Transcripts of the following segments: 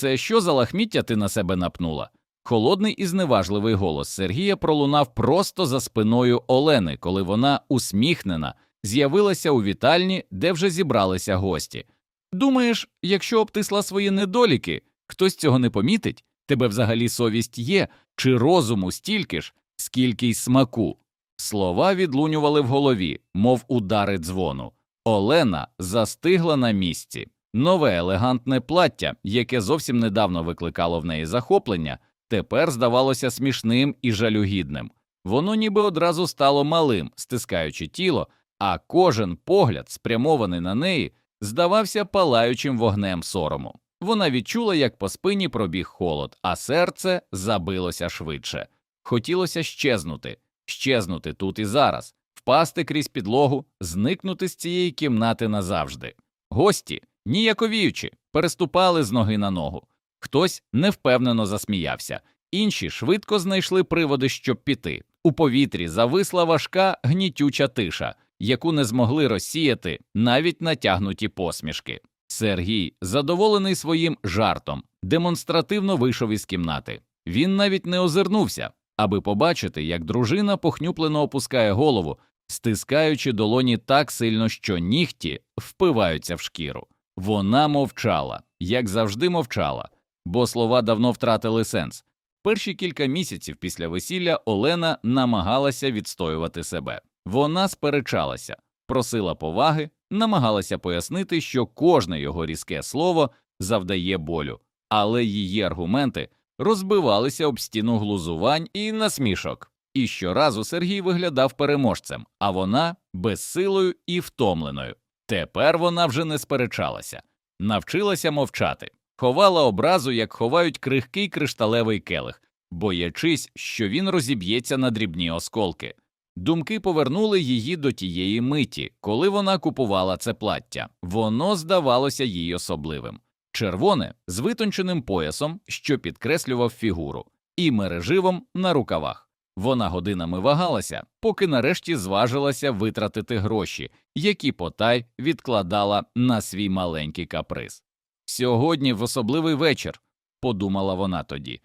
Це що за лахміття ти на себе напнула? Холодний і зневажливий голос Сергія пролунав просто за спиною Олени, коли вона, усміхнена, з'явилася у вітальні, де вже зібралися гості. Думаєш, якщо обтисла свої недоліки, хтось цього не помітить? Тебе взагалі совість є, чи розуму стільки ж, скільки й смаку? Слова відлунювали в голові, мов удари дзвону. Олена застигла на місці. Нове елегантне плаття, яке зовсім недавно викликало в неї захоплення, тепер здавалося смішним і жалюгідним. Воно ніби одразу стало малим, стискаючи тіло, а кожен погляд, спрямований на неї, здавався палаючим вогнем сорому. Вона відчула, як по спині пробіг холод, а серце забилося швидше. Хотілося щезнути, щезнути тут і зараз, впасти крізь підлогу, зникнути з цієї кімнати назавжди. Гості, ніяковіючи, переступали з ноги на ногу. Хтось невпевнено засміявся, інші швидко знайшли приводи, щоб піти. У повітрі зависла важка гнітюча тиша, яку не змогли розсіяти навіть натягнуті посмішки. Сергій, задоволений своїм жартом, демонстративно вийшов із кімнати. Він навіть не озирнувся, аби побачити, як дружина похнюплено опускає голову, стискаючи долоні так сильно, що нігті впиваються в шкіру. Вона мовчала, як завжди мовчала, бо слова давно втратили сенс. Перші кілька місяців після весілля Олена намагалася відстоювати себе. Вона сперечалася, просила поваги, намагалася пояснити, що кожне його різке слово завдає болю, але її аргументи розбивалися об стіну глузувань і насмішок. І щоразу Сергій виглядав переможцем, а вона безсилою і втомленою. Тепер вона вже не сперечалася, навчилася мовчати, ховала образу, як ховають крихкий кришталевий келих, боячись, що він розіб'ється на дрібні осколки. Думки повернули її до тієї миті, коли вона купувала це плаття. Воно здавалося їй особливим червоне з витонченим поясом, що підкреслював фігуру, і мереживом на рукавах. Вона годинами вагалася, поки нарешті зважилася витратити гроші, які потай відкладала на свій маленький каприз. Сьогодні в особливий вечір, подумала вона тоді,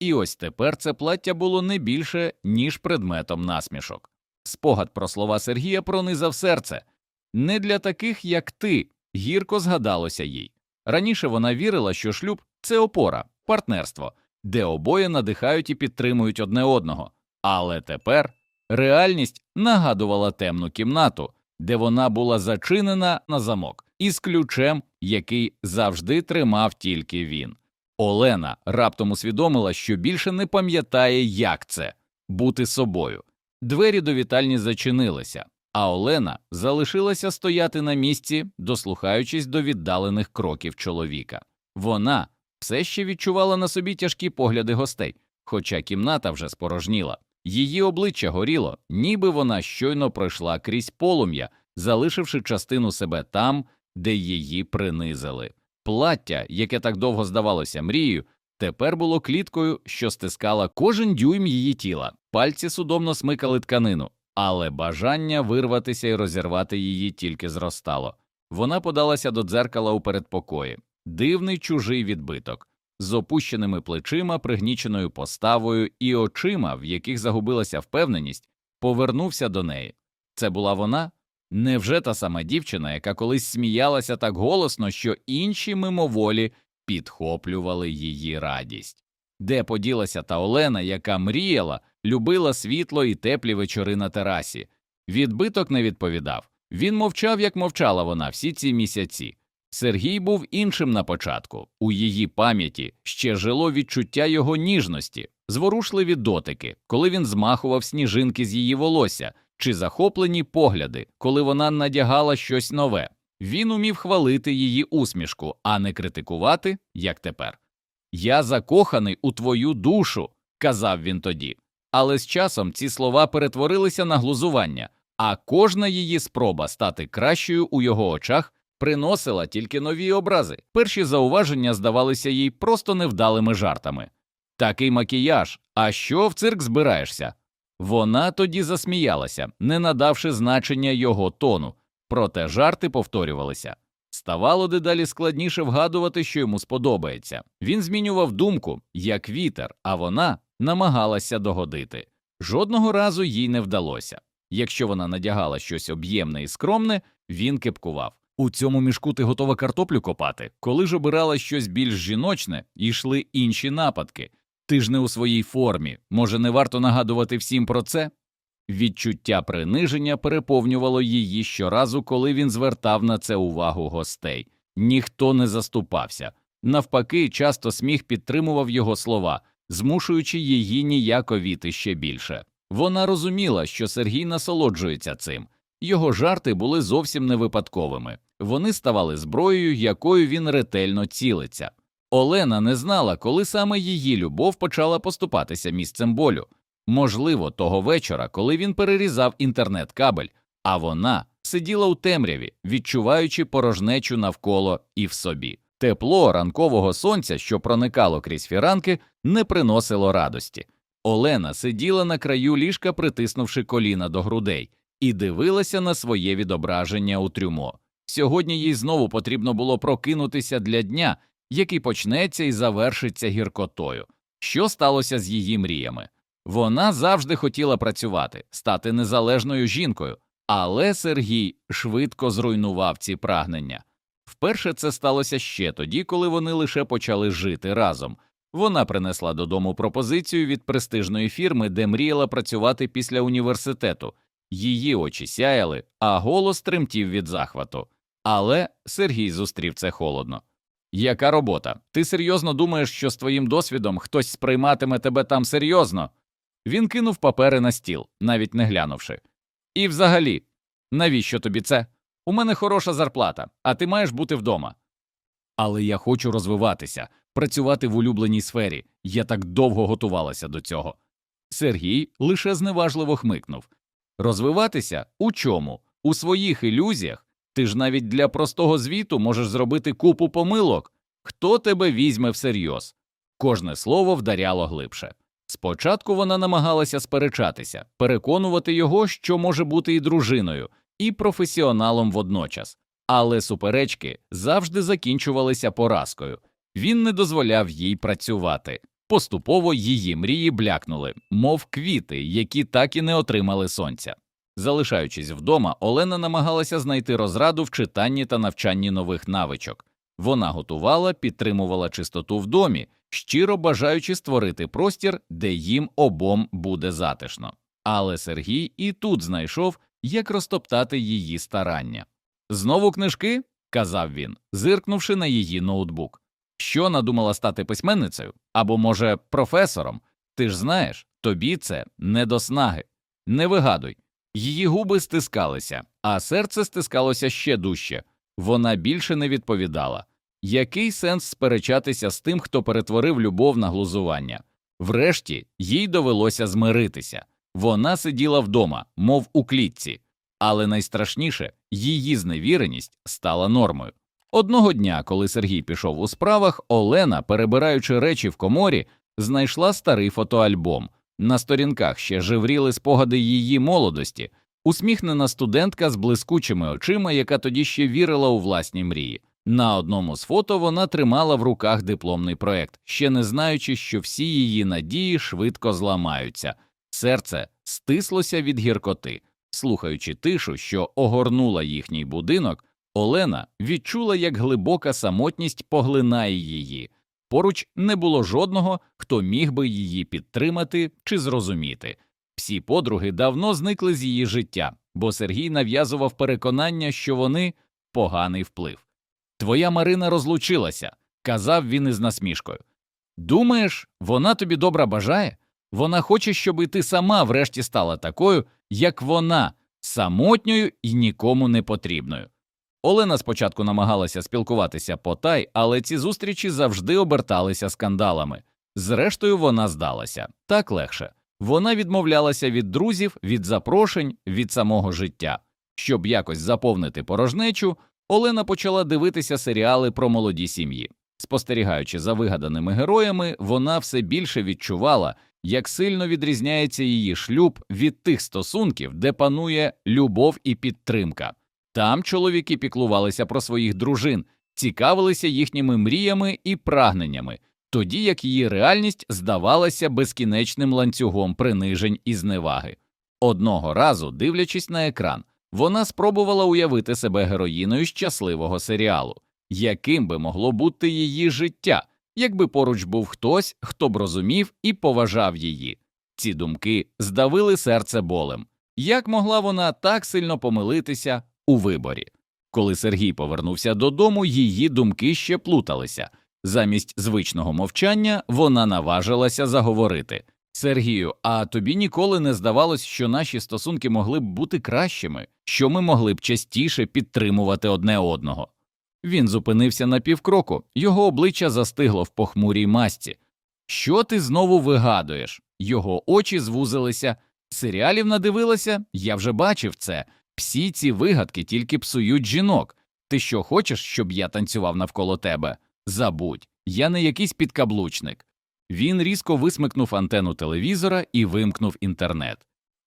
і ось тепер це плаття було не більше, ніж предметом насмішок. Спогад про слова Сергія пронизав серце не для таких, як ти, гірко згадалося їй. Раніше вона вірила, що шлюб це опора, партнерство, де обоє надихають і підтримують одне одного. Але тепер реальність нагадувала темну кімнату, де вона була зачинена на замок, із ключем, який завжди тримав тільки він. Олена раптом усвідомила, що більше не пам'ятає, як це бути собою. Двері до вітальні зачинилися, а Олена залишилася стояти на місці, дослухаючись до віддалених кроків чоловіка. Вона все ще відчувала на собі тяжкі погляди гостей, хоча кімната вже спорожніла. Її обличчя горіло, ніби вона щойно пройшла крізь полум'я, залишивши частину себе там, де її принизили. Плаття, яке так довго здавалося мрією, тепер було кліткою, що стискала кожен дюйм її тіла. Пальці судомно смикали тканину, але бажання вирватися і розірвати її тільки зростало. Вона подалася до дзеркала у передпокої, дивний чужий відбиток, з опущеними плечима, пригніченою поставою і очима, в яких загубилася впевненість, повернувся до неї. Це була вона? Невже та сама дівчина, яка колись сміялася так голосно, що інші мимоволі підхоплювали її радість? Де поділася та Олена, яка мріяла, любила світло і теплі вечори на терасі? Відбиток не відповідав. Він мовчав, як мовчала вона всі ці місяці. Сергій був іншим на початку. У її пам'яті ще жило відчуття його ніжності, зворушливі дотики, коли він змахував сніжинки з її волосся, чи захоплені погляди, коли вона надягала щось нове. Він умів хвалити її усмішку, а не критикувати, як тепер. Я закоханий у твою душу, казав він тоді. Але з часом ці слова перетворилися на глузування, а кожна її спроба стати кращою у його очах приносила тільки нові образи. Перші зауваження здавалися їй просто невдалими жартами. Такий макіяж, а що в цирк збираєшся? Вона тоді засміялася, не надавши значення його тону, проте жарти повторювалися. Ставало дедалі складніше вгадувати, що йому сподобається. Він змінював думку, як вітер, а вона намагалася догодити. Жодного разу їй не вдалося. Якщо вона надягала щось об'ємне і скромне, він кепкував. У цьому мішку ти готова картоплю копати. Коли ж обирала щось більш жіночне, йшли інші нападки. Ти ж не у своїй формі. Може, не варто нагадувати всім про це? Відчуття приниження переповнювало її щоразу, коли він звертав на це увагу гостей. Ніхто не заступався. Навпаки, часто сміх підтримував його слова, змушуючи її ніяковіти ще більше. Вона розуміла, що Сергій насолоджується цим. Його жарти були зовсім не випадковими. Вони ставали зброєю, якою він ретельно цілиться. Олена не знала, коли саме її любов почала поступатися місцем болю. Можливо, того вечора, коли він перерізав інтернет-кабель, а вона сиділа у темряві, відчуваючи порожнечу навколо і в собі. Тепло ранкового сонця, що проникало крізь фіранки, не приносило радості. Олена сиділа на краю ліжка, притиснувши коліна до грудей, і дивилася на своє відображення у трюмо. Сьогодні їй знову потрібно було прокинутися для дня, який почнеться і завершиться гіркотою. Що сталося з її мріями? Вона завжди хотіла працювати, стати незалежною жінкою, але Сергій швидко зруйнував ці прагнення. Вперше це сталося ще тоді, коли вони лише почали жити разом. Вона принесла додому пропозицію від престижної фірми, де мріяла працювати після університету. Її очі сяяли, а голос тремтів від захвату. Але Сергій зустрів це холодно. Яка робота? Ти серйозно думаєш, що з твоїм досвідом хтось сприйматиме тебе там серйозно? Він кинув папери на стіл, навіть не глянувши. І взагалі, навіщо тобі це? У мене хороша зарплата, а ти маєш бути вдома. Але я хочу розвиватися, працювати в улюбленій сфері. Я так довго готувалася до цього. Сергій лише зневажливо хмикнув. Розвиватися у чому? У своїх ілюзіях. Ти ж навіть для простого звіту можеш зробити купу помилок. Хто тебе візьме всерйоз? Кожне слово вдаряло глибше. Спочатку вона намагалася сперечатися, переконувати його, що може бути і дружиною, і професіоналом водночас, але суперечки завжди закінчувалися поразкою. Він не дозволяв їй працювати. Поступово її мрії блякнули, мов квіти, які так і не отримали сонця. Залишаючись вдома, Олена намагалася знайти розраду в читанні та навчанні нових навичок. Вона готувала, підтримувала чистоту в домі, щиро бажаючи створити простір, де їм обом буде затишно. Але Сергій і тут знайшов, як розтоптати її старання. Знову книжки? казав він, зиркнувши на її ноутбук. Що надумала стати письменницею або, може, професором? Ти ж знаєш, тобі це не до снаги. Не вигадуй. Її губи стискалися, а серце стискалося ще дужче. Вона більше не відповідала. Який сенс сперечатися з тим, хто перетворив любов на глузування? Врешті їй довелося змиритися. Вона сиділа вдома, мов у клітці, але найстрашніше її зневіреність стала нормою. Одного дня, коли Сергій пішов у справах, Олена, перебираючи речі в коморі, знайшла старий фотоальбом. На сторінках ще живріли спогади її молодості, усміхнена студентка з блискучими очима, яка тоді ще вірила у власні мрії. На одному з фото вона тримала в руках дипломний проект, ще не знаючи, що всі її надії швидко зламаються. Серце стислося від гіркоти. Слухаючи тишу, що огорнула їхній будинок, Олена відчула, як глибока самотність поглинає її. Поруч не було жодного, хто міг би її підтримати чи зрозуміти. Всі подруги давно зникли з її життя, бо Сергій нав'язував переконання, що вони поганий вплив. Твоя Марина розлучилася, казав він із насмішкою. Думаєш, вона тобі добра бажає? Вона хоче, щоб і ти сама врешті стала такою, як вона, самотньою і нікому не потрібною. Олена спочатку намагалася спілкуватися потай, але ці зустрічі завжди оберталися скандалами. Зрештою, вона здалася так легше. Вона відмовлялася від друзів, від запрошень, від самого життя. Щоб якось заповнити порожнечу, Олена почала дивитися серіали про молоді сім'ї. Спостерігаючи за вигаданими героями, вона все більше відчувала, як сильно відрізняється її шлюб від тих стосунків, де панує любов і підтримка. Там чоловіки піклувалися про своїх дружин, цікавилися їхніми мріями і прагненнями, тоді як її реальність здавалася безкінечним ланцюгом принижень і зневаги. Одного разу, дивлячись на екран, вона спробувала уявити себе героїною щасливого серіалу, яким би могло бути її життя, якби поруч був хтось, хто б розумів і поважав її. Ці думки здавили серце болем. Як могла вона так сильно помилитися у виборі? Коли Сергій повернувся додому, її думки ще плуталися. Замість звичного мовчання вона наважилася заговорити. Сергію, а тобі ніколи не здавалось, що наші стосунки могли б бути кращими, що ми могли б частіше підтримувати одне одного. Він зупинився на півкроку, його обличчя застигло в похмурій масці. Що ти знову вигадуєш? Його очі звузилися. Серіалів надивилася, я вже бачив це. Всі ці вигадки тільки псують жінок. Ти що хочеш, щоб я танцював навколо тебе? Забудь, я не якийсь підкаблучник. Він різко висмикнув антену телевізора і вимкнув інтернет.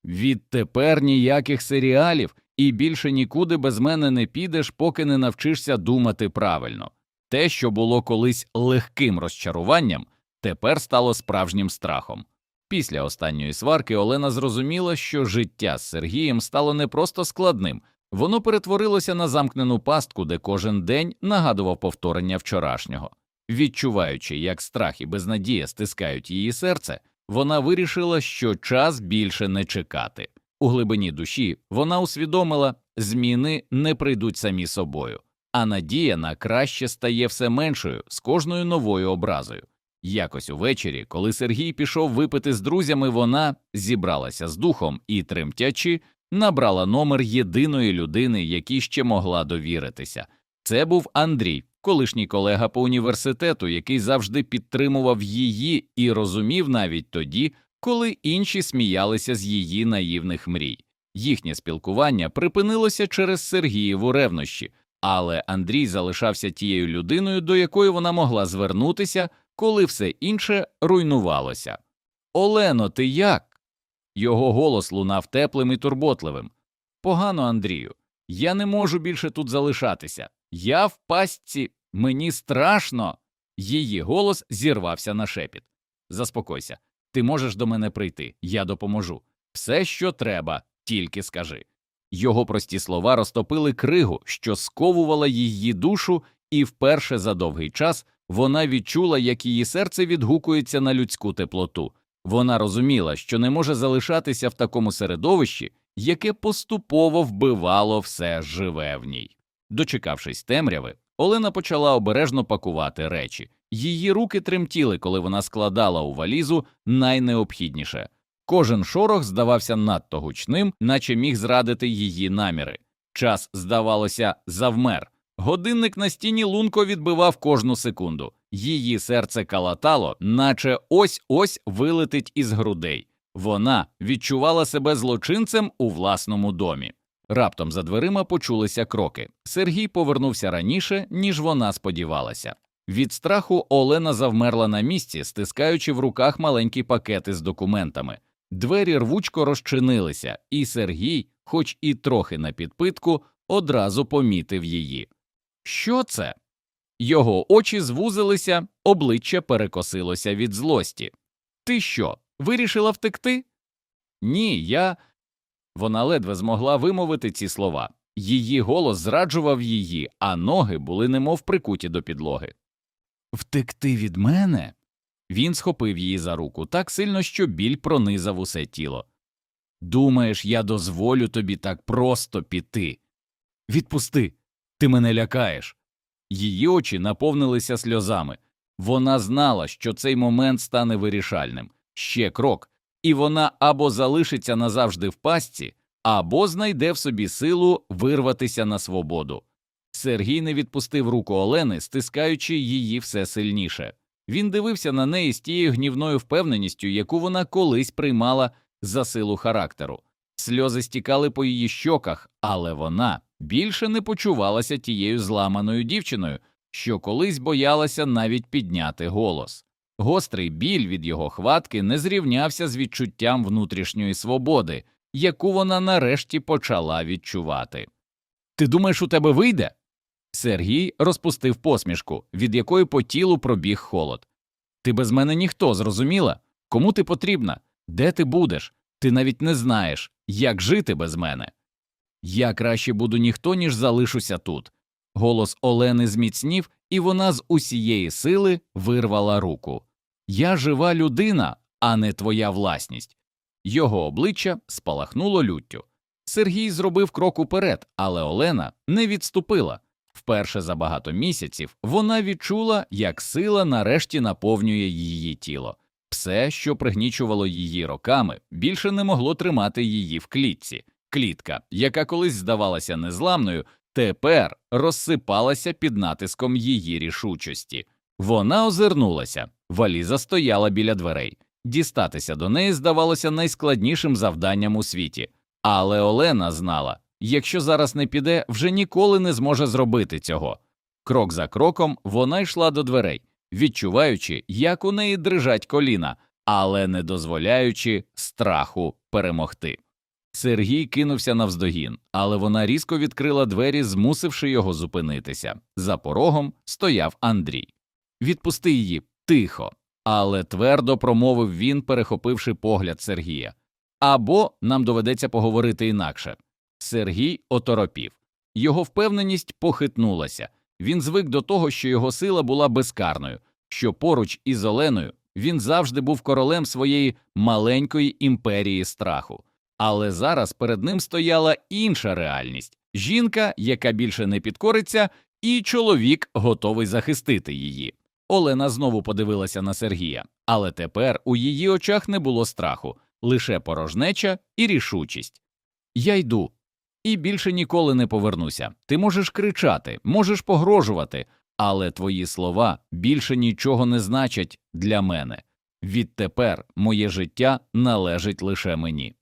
Відтепер ніяких серіалів, і більше нікуди без мене не підеш, поки не навчишся думати правильно. Те, що було колись легким розчаруванням, тепер стало справжнім страхом. Після останньої сварки Олена зрозуміла, що життя з Сергієм стало не просто складним, воно перетворилося на замкнену пастку, де кожен день нагадував повторення вчорашнього. Відчуваючи, як страх і безнадія стискають її серце, вона вирішила, що час більше не чекати. У глибині душі вона усвідомила, зміни не прийдуть самі собою, а надія на краще стає все меншою з кожною новою образою. Якось увечері, коли Сергій пішов випити з друзями, вона зібралася з духом і, тремтячи, набрала номер єдиної людини, якій ще могла довіритися. Це був Андрій, колишній колега по університету, який завжди підтримував її і розумів навіть тоді, коли інші сміялися з її наївних мрій. Їхнє спілкування припинилося через Сергієву ревнощі, але Андрій залишався тією людиною, до якої вона могла звернутися, коли все інше руйнувалося. Олено, ти як? Його голос лунав теплим і турботливим. Погано, Андрію, я не можу більше тут залишатися. Я в пастці, мені страшно. Її голос зірвався на шепіт. Заспокойся, ти можеш до мене прийти, я допоможу. Все, що треба, тільки скажи. Його прості слова розтопили кригу, що сковувала її душу, і вперше за довгий час вона відчула, як її серце відгукується на людську теплоту. Вона розуміла, що не може залишатися в такому середовищі, яке поступово вбивало все живе в ній. Дочекавшись темряви, Олена почала обережно пакувати речі. Її руки тремтіли, коли вона складала у валізу найнеобхідніше. Кожен шорох здавався надто гучним, наче міг зрадити її наміри. Час, здавалося, завмер. Годинник на стіні лунко відбивав кожну секунду. Її серце калатало, наче ось ось вилетить із грудей. Вона відчувала себе злочинцем у власному домі. Раптом за дверима почулися кроки. Сергій повернувся раніше, ніж вона сподівалася. Від страху Олена завмерла на місці, стискаючи в руках маленькі пакети з документами. Двері рвучко розчинилися, і Сергій, хоч і трохи на підпитку, одразу помітив її. Що це? Його очі звузилися, обличчя перекосилося від злості. Ти що, вирішила втекти? Ні, я. Вона ледве змогла вимовити ці слова. Її голос зраджував її, а ноги були немов прикуті до підлоги. Втекти від мене? Він схопив її за руку так сильно, що біль пронизав усе тіло. Думаєш, я дозволю тобі так просто піти? Відпусти, ти мене лякаєш. Її очі наповнилися сльозами. Вона знала, що цей момент стане вирішальним. Ще крок, і вона або залишиться назавжди в пастці, або знайде в собі силу вирватися на свободу. Сергій не відпустив руку Олени, стискаючи її все сильніше. Він дивився на неї з тією гнівною впевненістю, яку вона колись приймала за силу характеру. Сльози стікали по її щоках, але вона більше не почувалася тією зламаною дівчиною, що колись боялася навіть підняти голос. Гострий біль від його хватки не зрівнявся з відчуттям внутрішньої свободи, яку вона нарешті почала відчувати. Ти думаєш, у тебе вийде? Сергій розпустив посмішку, від якої по тілу пробіг холод. Ти без мене ніхто, зрозуміла? Кому ти потрібна? Де ти будеш? Ти навіть не знаєш, як жити без мене. Я краще буду ніхто, ніж залишуся тут. Голос Олени зміцнів, і вона з усієї сили вирвала руку. Я жива людина, а не твоя власність. Його обличчя спалахнуло люттю. Сергій зробив крок уперед, але Олена не відступила. Вперше за багато місяців вона відчула, як сила нарешті наповнює її тіло. Все, що пригнічувало її роками, більше не могло тримати її в клітці. Клітка, яка колись здавалася незламною, тепер розсипалася під натиском її рішучості. Вона озирнулася, валіза стояла біля дверей. Дістатися до неї здавалося найскладнішим завданням у світі. Але Олена знала, якщо зараз не піде, вже ніколи не зможе зробити цього. Крок за кроком вона йшла до дверей, відчуваючи, як у неї дрижать коліна, але не дозволяючи страху перемогти. Сергій кинувся навздогін, але вона різко відкрила двері, змусивши його зупинитися. За порогом стояв Андрій. Відпусти її тихо, але твердо промовив він, перехопивши погляд Сергія. Або нам доведеться поговорити інакше. Сергій оторопів. Його впевненість похитнулася. Він звик до того, що його сила була безкарною, що поруч із Оленою він завжди був королем своєї маленької імперії страху. Але зараз перед ним стояла інша реальність жінка, яка більше не підкориться, і чоловік готовий захистити її. Олена знову подивилася на Сергія, але тепер у її очах не було страху, лише порожнеча і рішучість. Я йду. І більше ніколи не повернуся. Ти можеш кричати, можеш погрожувати, але твої слова більше нічого не значать для мене. Відтепер моє життя належить лише мені.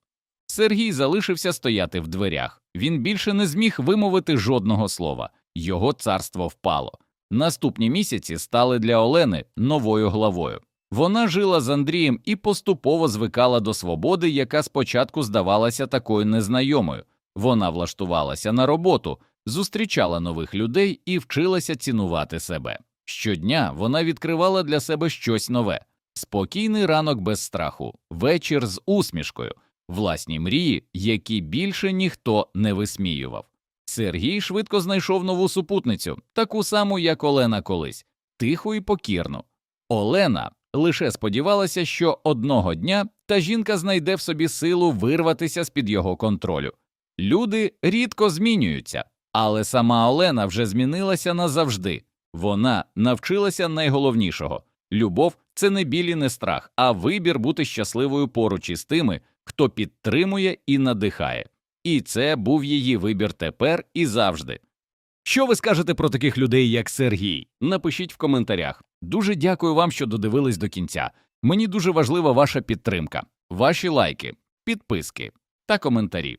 Сергій залишився стояти в дверях. Він більше не зміг вимовити жодного слова. Його царство впало. Наступні місяці стали для Олени новою главою. Вона жила з Андрієм і поступово звикала до свободи, яка спочатку здавалася такою незнайомою. Вона влаштувалася на роботу, зустрічала нових людей і вчилася цінувати себе. Щодня вона відкривала для себе щось нове спокійний ранок без страху, вечір з усмішкою, власні мрії, які більше ніхто не висміював. Сергій швидко знайшов нову супутницю, таку саму, як Олена колись, тиху і покірну. Олена лише сподівалася, що одного дня та жінка знайде в собі силу вирватися з під його контролю. Люди рідко змінюються, але сама Олена вже змінилася назавжди. Вона навчилася найголовнішого любов це не біль і не страх, а вибір бути щасливою поруч із тими, хто підтримує і надихає. І це був її вибір тепер і завжди. Що ви скажете про таких людей, як Сергій? Напишіть в коментарях. Дуже дякую вам, що додивились до кінця. Мені дуже важлива ваша підтримка, ваші лайки, підписки та коментарі.